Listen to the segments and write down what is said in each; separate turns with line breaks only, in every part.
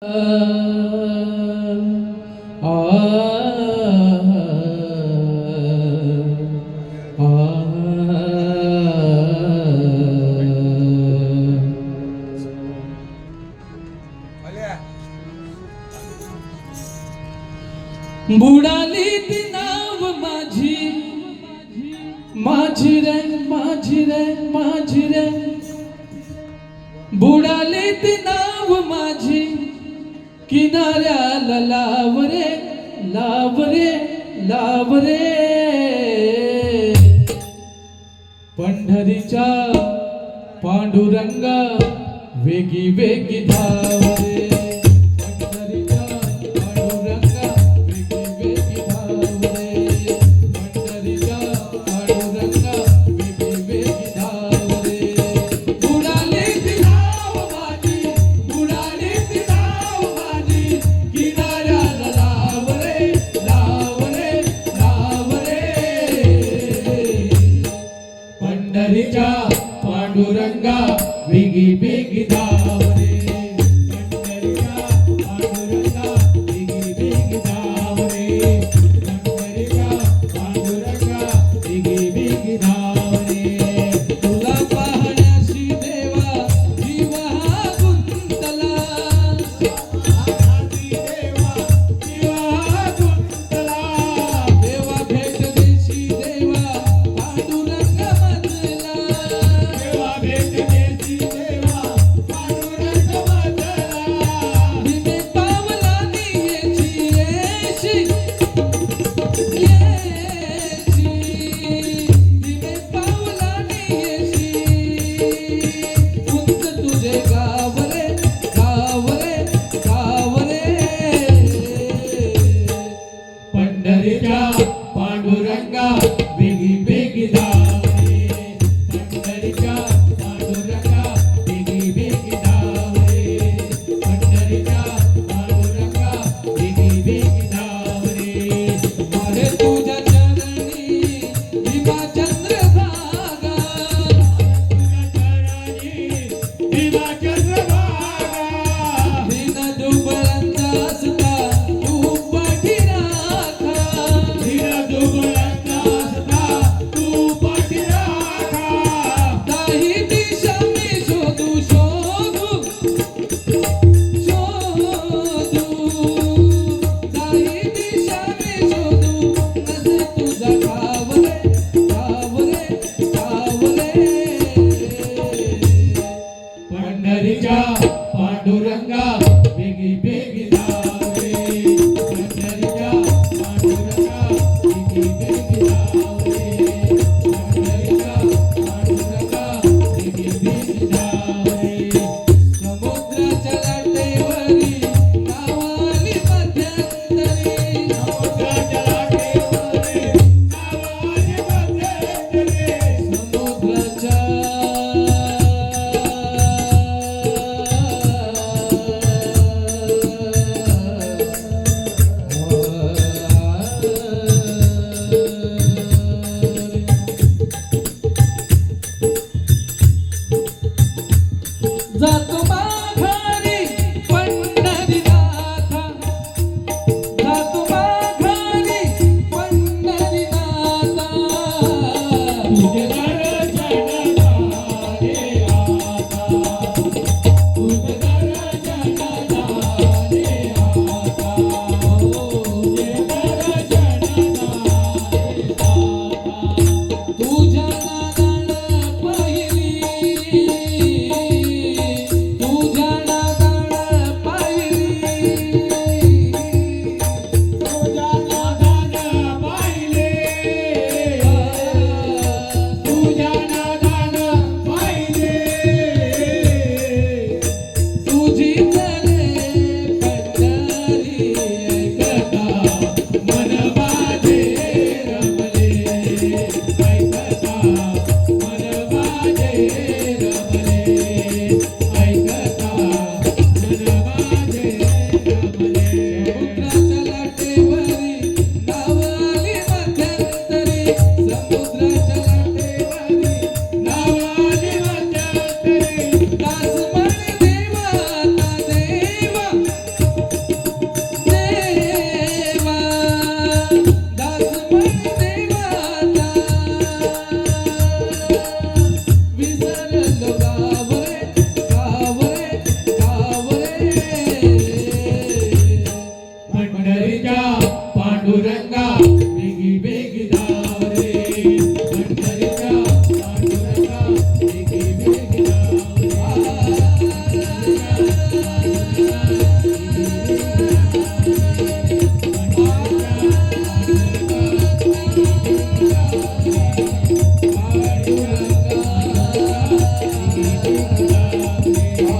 बुडाली ती नाव माझी. माझी रे माझी रे माझी रे. बुडाली ती नाव माझी. किनाऱ्याला लाव रे लाव रे लाव रे. पंढरीच्या पांडुरंगा वेगी वेगी धाव. पंढरीच्या पांडुरंगा वेगी वेगी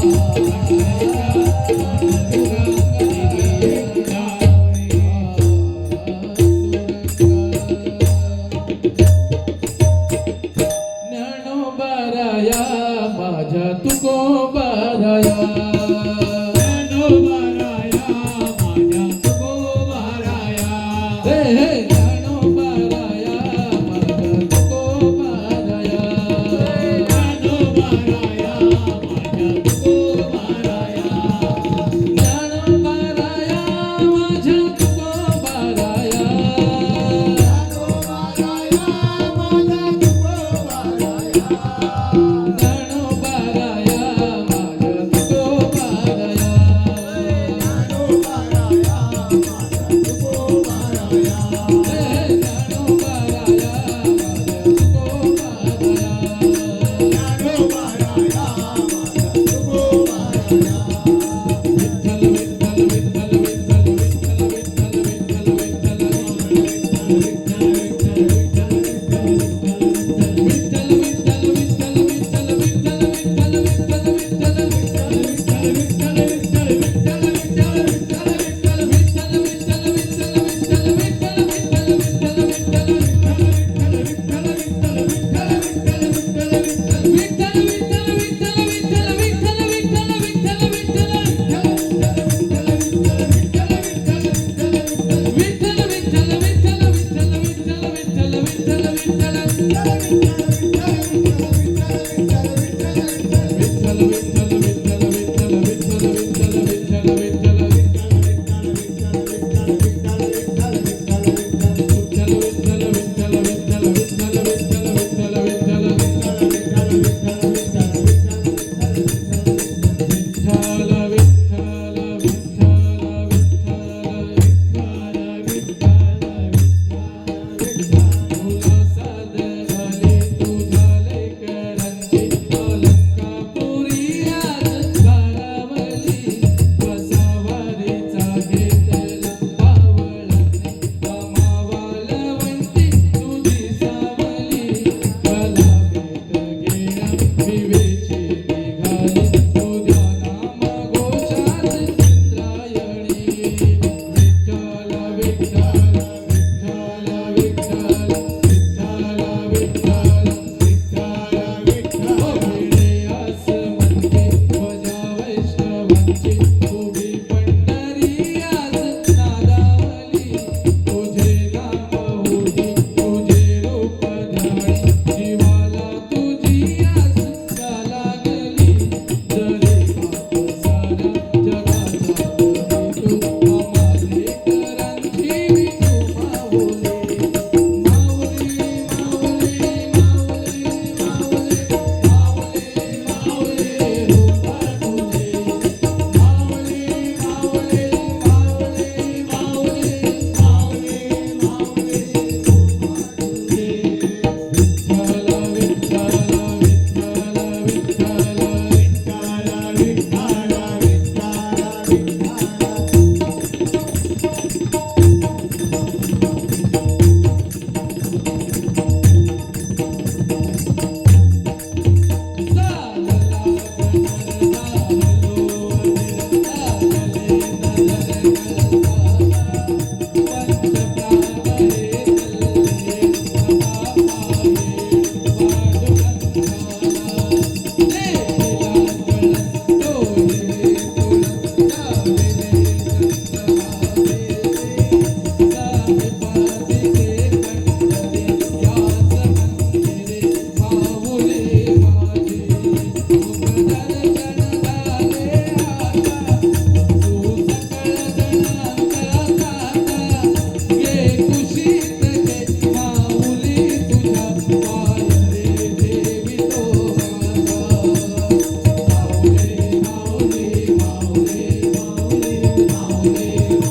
Thank.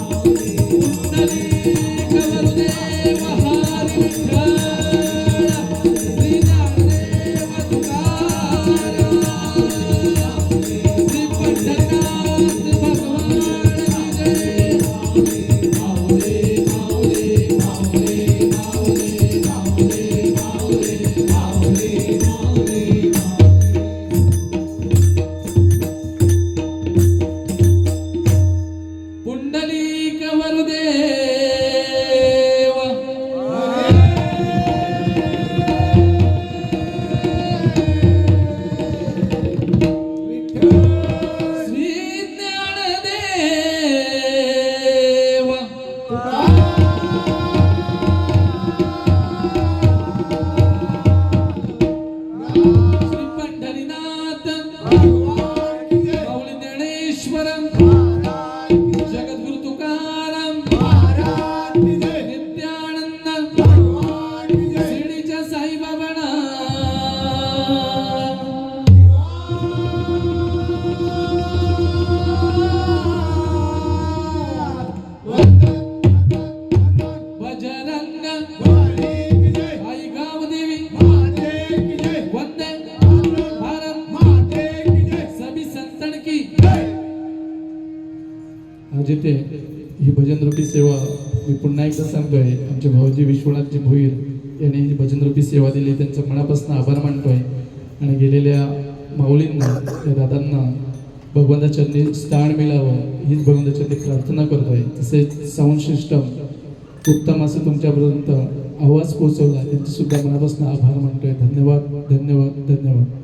Oh, 고마워. मी पुन्हा एकदा सांगतोय आमचे भाऊजी विश्वनाथजी भोईर यांनी ही भजनरूपी सेवा दिली त्यांचं मनापासून आभार मानतोय. आणि गेलेल्या माऊलींना त्या दादांना भगवंताचरणी स्थान मिळावं हीच भगवंताचरणी प्रार्थना करतोय. तसेच साऊंड सिस्टम उत्तम असं तुमच्यापर्यंत आवाज पोहोचवला त्यांचे सुद्धा मनापासून आभार मानतोय. धन्यवाद धन्यवाद धन्यवाद.